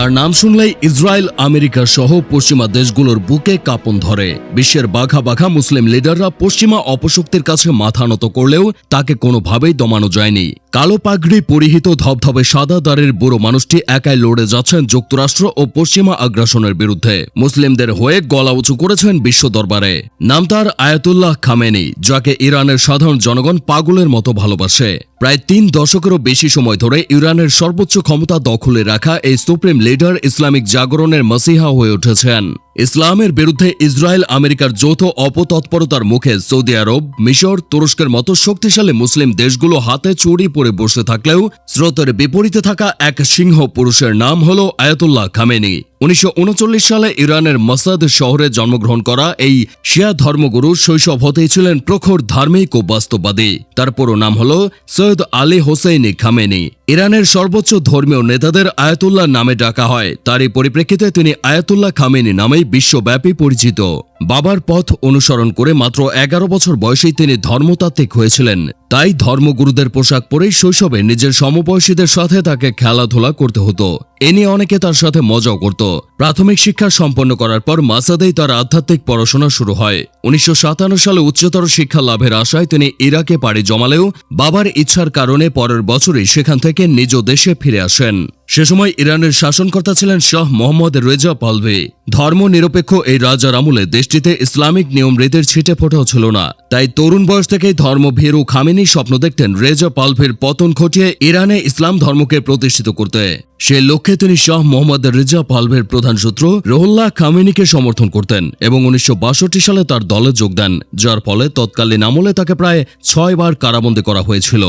তার নাম শুনলেই ইসরায়েল, আমেরিকা সহ পশ্চিমা দেশগুলোর বুকে কাঁপন ধরে। বিশ্বের বাঘা বাঘা মুসলিম লিডাররা পশ্চিমা অপশক্তির কাছে মাথা নত করলেও তাকে কোনোভাবেই দমানো যায়নি। কালো পাগড়ি পরিহিত ধবধবে সাদা দাঁড়ের বুড়ো মানুষটি একাই লড়ে যাচ্ছেন যুক্তরাষ্ট্র ও পশ্চিমা আগ্রাসনের বিরুদ্ধে। মুসলিমদের হয়ে গলা উঁচু করেছেন বিশ্ব দরবারে। নাম তার আয়াতুল্লাহ খামেনি, যাকে ইরানের সাধারণ জনগণ পাগলের মতো ভালোবাসে। প্রায় তিন দশকেরও বেশি সময় ধরে ইরানের সর্বোচ্চ ক্ষমতা দখলে রাখা এই সুপ্রিম লিডার ইসলামিক জাগরণের মসিহা হয়ে উঠেছেন। ইসলামের বিরুদ্ধে ইসরায়েল আমেরিকার যৌথ অপতৎপরতার মুখে সৌদি আরব, মিশর, তুরস্কের মতো শক্তিশালী মুসলিম দেশগুলো হাতে চুরি পরে বসে থাকলেও স্রোতের বিপরীতে থাকা এক সিংহ পুরুষের নাম হল আয়াতুল্লাহ খামেনি। উনিশশো উনচল্লিশ সালে ইরানের মাসাদ শহরে জন্মগ্রহণ করা এই শিয়া ধর্মগুরু শৈশব হতেই ছিলেন প্রখর ধার্মিক ও বাস্তববাদী। তার পুরো নাম হল সৈয়দ আলী হোসেইনি খামেনি। ইরানের সর্বোচ্চ ধর্মীয় নেতাদের আয়াতুল্লাহ নামে ডাকা হয়। তারই পরিপ্রেক্ষিতে তিনি আয়াতুল্লাহ খামেনি নামেই বিশ্বব্যাপী পরিচিত। বাবার পথ অনুসরণ করে মাত্র এগারো বছর বয়সেই তিনি ধর্মতাত্ত্বিক হয়েছিলেন। তাই ধর্মগুরুদের পোশাক পরেই শৈশবে নিজের সমবয়সীদের সাথে তাকে খেলাধুলা করতে হতো। এ নিয়ে অনেকে তার সাথে মজাও করত। প্রাথমিক শিক্ষা সম্পন্ন করার পর মাসাদেই তার আধ্যাত্মিক পড়াশোনা শুরু হয়। উনিশশো সাতান্ন সালে উচ্চতর শিক্ষা লাভের আশায় তিনি ইরাকে পাড়ি জমালেও বাবার ইচ্ছার কারণে পরের বছরই সেখান থেকে নিজ দেশে ফিরে আসেন। সে সময় ইরানের শাসনকর্তা ছিলেন শাহ মোহাম্মদ রেজা পালভি। ধর্মনিরপেক্ষ এই রাজার আমলে দেশটিতে ইসলামিক নিয়ম রীতির ছিটে ফোটাও ছিল না। তাই তরুণ বয়স থেকেই ধর্মভীরু খামেনি স্বপ্ন দেখতেন রেজা পালভির পতন ঘটিয়ে ইরানে ইসলাম ধর্মকে প্রতিষ্ঠিত করতে। সে লক্ষ্যে তিনি শাহ মোহাম্মদ রেজা পালভের প্রধান সূত্র রোহুল্লাহ খামেনিকে সমর্থন করতেন এবং উনিশশো বাষট্টি সালে তার দলে যোগ দেন, যার ফলে তৎকালীন আমলে তাকে প্রায় ছয়বার কারাবন্দী করা হয়েছিল।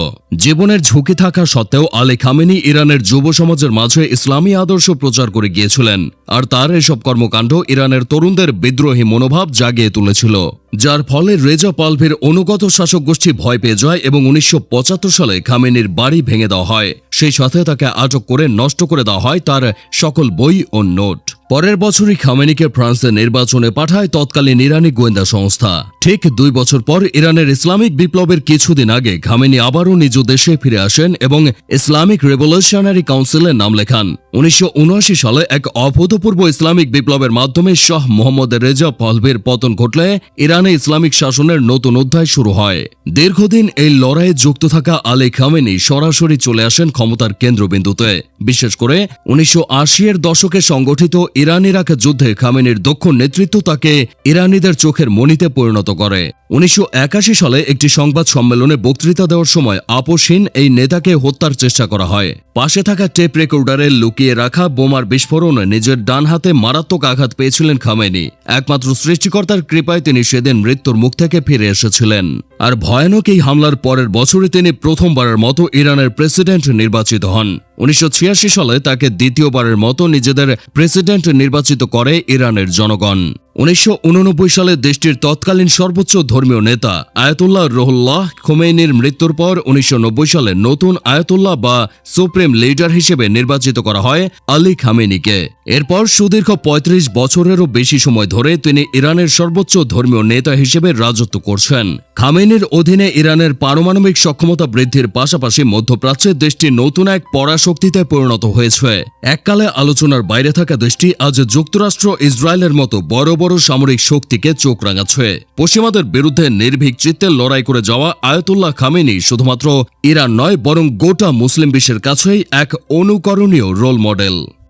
জীবনের ঝুঁকি থাকা সত্ত্বেও আলী খামেনি ইরানের যুব সমাজের মাঝে ইসলামী আদর্শ প্রচার করে গিয়েছিলেন, আর তার এসব কর্মকাণ্ড ইরানের তরুণদের বিদ্রোহী মনোভাব জাগিয়ে তুলেছিল। যার ফলে রেজা পালভের অনুগত শাসক গোষ্ঠী ভয় পেয়ে যায় এবং উনিশশো পঁচাত্তর সালে খামেনির বাড়ি ভেঙে দেওয়া হয়। সেই সাথে তাকে আটক করে নষ্ট করে দেওয়া হয় তার সকল বই ও নোট। পরের বছরই খামেনিকে ফ্রান্সের নির্বাচনে পাঠায় তৎকালীন ইরানি গোয়েন্দা সংস্থা। ঠিক দুই বছর পর ইরানের ইসলামিক বিপ্লবের কিছুদিন আগে খামেনি আবারও নিজ দেশে ফিরে আসেন এবং ইসলামিক রেভলিউশনারি কাউন্সিলের নাম লেখান। উনিশশো উনআশি সালে এক অভূতপূর্ব ইসলামিক বিপ্লবের মাধ্যমে শাহ মোহাম্মদ রেজা পালভির পতন ঘটলে ইরানে ইসলামিক শাসনের নতুন অধ্যায় শুরু হয়। দীর্ঘদিন এই লড়াইয়ে যুক্ত থাকা আলী খামেনি সরাসরি চলে আসেন ক্ষমতার কেন্দ্রবিন্দুতে। বিশেষ করে উনিশশো আশি এর দশকে সংগঠিত ইরান ইরাক যুদ্ধে খামেনির দক্ষ নেতৃত্ব তাকে ইরানিদের চোখের মণিতে পরিণত করে। উনিশশো একাশি সালে একটি সংবাদ সম্মেলনে বক্তৃতা দেওয়ার সময় আপোষহীন এই নেতাকে হত্যার চেষ্টা করা হয়। পাশে থাকা টেপ রেকর্ডারে লুকিয়ে রাখা বোমার বিস্ফোরণে নিজের ডান হাতে মারাত্মক আঘাত পেয়েছিলেন খামেনি। একমাত্র সৃষ্টিকর্তার কৃপায় তিনি সেদিন মৃত্যুর মুখ থেকে ফিরে এসেছিলেন। আর ভয়ানক এই হামলার পরের বছরে তিনি প্রথমবারের মতো ইরানের প্রেসিডেন্ট নির্বাচিত হন। উনিশশো ছিয়াশি সালে তাকে দ্বিতীয়বারের মতো নিজেদের প্রেসিডেন্ট নির্বাচিত করে ইরানের জনগণ। উনিশশো উননব্বই সালে দেশটির তৎকালীন সর্বোচ্চ ধর্মীয় নেতা আয়াতুল্লাহ রহুল্লাহ খোমেইনির মৃত্যুর পর উনিশশো নব্বই সালে নতুন আয়াতুল্লাহ বা সুপ্রিম লিডার হিসেবে নির্বাচিত করা হয় আলী খামেনিকে এরপর সুদীর্ঘ ৩৫ বছরেরও বেশি সময় ধরে তিনি ইরানের সর্বোচ্চ ধর্মীয় নেতা হিসেবে রাজত্ব করছেন। খামেনির অধীনে ইরানের পারমাণবিক সক্ষমতা বৃদ্ধির পাশাপাশি মধ্যপ্রাচ্যে দেশটি নতুন এক পরাশক্তিতে পরিণত হয়েছে। এককালে আলোচনার বাইরে থাকা দেশটি আজ যুক্তরাষ্ট্র, ইসরায়েলের মতো বড় বড় সামরিক শক্তিকে চোখ রাঙাচ্ছে। পশ্চিমাদের বিরুদ্ধে নির্ভীক চিত্তে লড়াই করে যাওয়া আয়তুল্লাহ খামেনি শুধুমাত্র ইরান নয়, বরং গোটা মুসলিম বিশ্বের কাছেই এক অনুকরণীয় রোল মডেল।